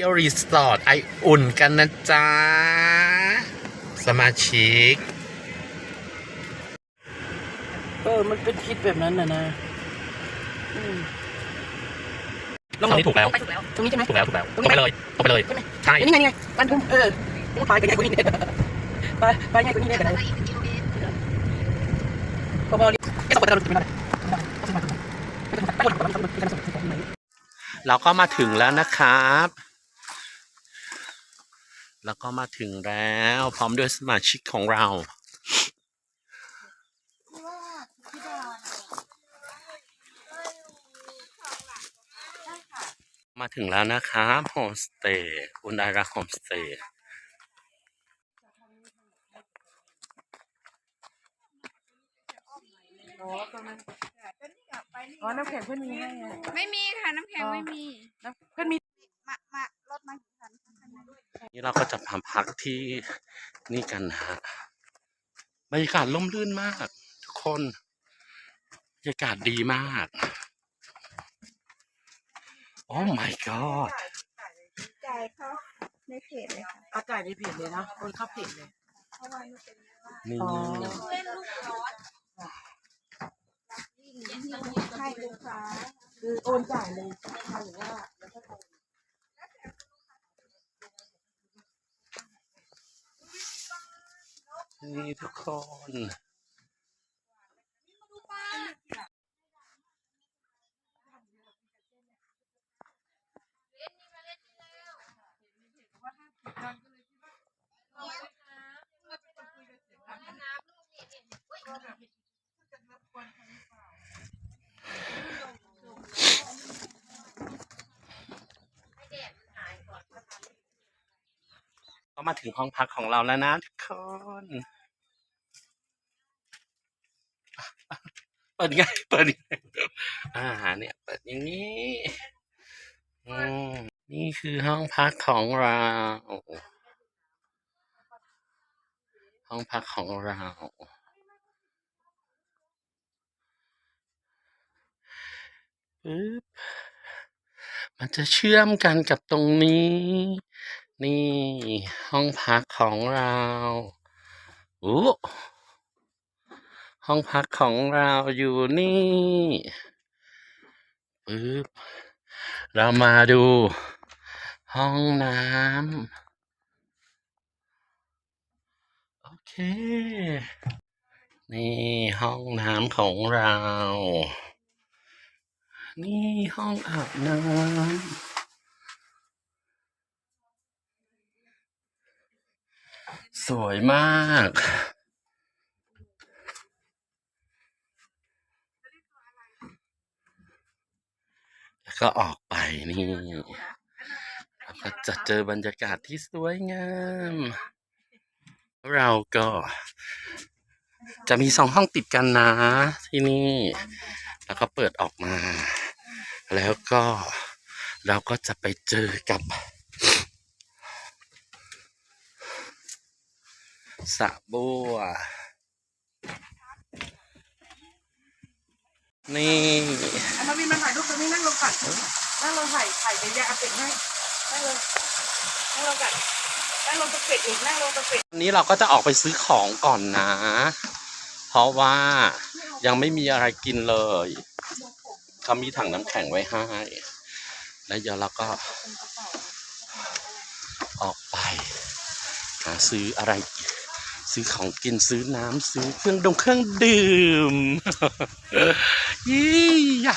ที่ยวรีสอร์ทไออุ่นกันนะจ๊ะ สมาชิก เออ มันเป็นคิดแบบนั้นนะนะอืมตรงนี้ถูกแล้ว ไปถูกแล้ว ตรงนี้ใช่ไหมถูกแล้วถูกแล้วตตรรงงนี้ไปไหมเลยตรงไปเลย ใช่ไหมใช่นี่ไงนี่ไงบ้านพุ่มเออพุ่มปลายไปไงกว่านี้เนี่ยไปไปไงกว่านี้เนี่ยกันเลยพอบอลไม่ต้องกดเราไม่ได้ไม่ต้องกดเราไม่ต้องกดเราไม่ต้องกดเราเราก็มาถึงแล้วนะครับ แล้วก็มาถึงแล้วพร้อมด้วยสมาชิกของเรา มาถึงแล้วนะครับโฮมสเตย์อุนไดรักโฮมสเตย์อ๋อน้ำแข็งเพื่อนมีให้ไงไม่มีค่ะน้ำแข็งอ๋อไม่มีน้ำเพื่อนมีมามารถมากี่คันคันนั้น นี่เราก็จะมาพักที่นี่กันนะฮะบรรยากาศร่มรื่นมาก ทุกคนบรรยากาศดีมากโอ้ my god จ่ายเขาในเพจเลยค่ะอากาศในเพจเลยนะคนเข้าเพจเลยเพราะว่ามันเป็นว่านี่อ๋อเล่นลูกร้อนให้ลูกค้าคือโอนจ่ายเลยใช่หรือว่าแล้วก็โอ นี่ทุกคนก็มาถึงห้องพักของเราแล้วนะทุก คนเปิดไงเปิดยังไงอ่าเนี่ยเปิดอย่างนี้อืมนี่คือห้องพักของเราห้องพักของเรา ปึ๊บ มันจะเชื่อมกันกับตรงนี้ นี่ห้องพักของเราอู้ห้องพักของเราอยู่นี่ปึ๊บเรามาดู ห้องน้ำโอเค นี่ห้องน้ำของเรา นี่ห้องอาบน้ำ สวยมาก แล้วก็ออกไปนี่แล้วก็จะเจอบรรยากาศที่สวยงาม เราก็ จะมีสองห้องติดกันนะ ที่นี่ แล้วก็เปิดออกมา แล้วก็เราก็จะไปเจอกับ สระบัว นี่อันนั้นมีมาถ่ายรูปตรงนี้นั่งลงก่อนนั่งลงถ่ายถ่ายเป็นยาอาเป็ดให้นั่งลงนั่งลงก่อนนั่งลงตะเป็ดอีกนั่งลงตะเป็ดวันนี้เราก็จะออกไปซื้อของก่อนนะ เพราะว่ายังไม่มีอะไรกินเลยเขามีถังน้ำแข็งไว้ให้ แล้วเดี๋ยวเราก็ออกไป หาซื้ออะไร ซื้อของกินซื้อน้ำซื้อเครื่องดงเครื่องดื่มยี่ยะ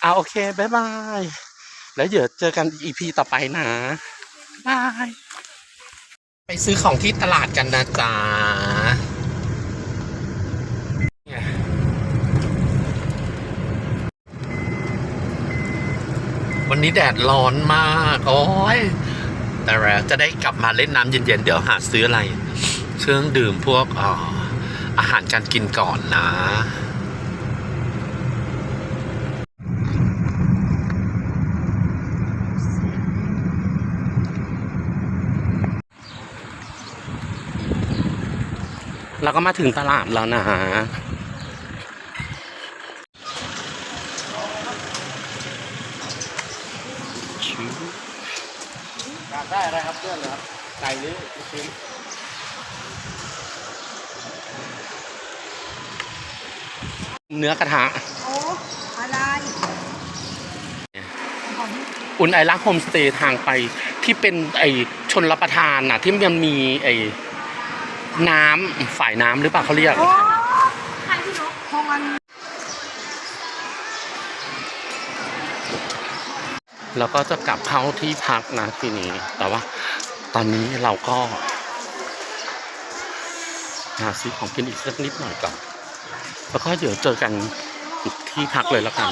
เอาโอเคบายบาย แล้วเดี๋ยวเจอกันอีพีต่อไปนะบาย ไปซื้อของที่ตลาดกันนะจ๊ะวันนี้แดดร้อนมาก โอ้ย แต่แล้วจะได้กลับมาเล่นน้ำเย็นๆ เดี๋ยวหาซื้ออะไรเครื่องดื่มพวกอาอาหารการกินก่อนนะเราก็มาถึงตลาดแล้วนะ อยาก ได้อะไรครับเพื่อนเลยครับไก่หรือลูกชิ้นเนื้อกระทะโอ้อะไรอุ่นไอรักโฮมสเตย์ทางไปที่เป็นไอชนรับประทานน่ะ ที่มันมีไอน้ำฝ่ายน้ำหรือเปล่าเขาเรียก โอ้ใครพี่นกคงอัน แล้วก็จะกลับเข้าที่พักนะทีนี้ แต่ว่า ตอนนี้เราก็หาซื้อของกินอีกสักนิดหน่อยก่อน แล้วก็เดี๋ยวเจอกันที่พักเลยแล้วกัน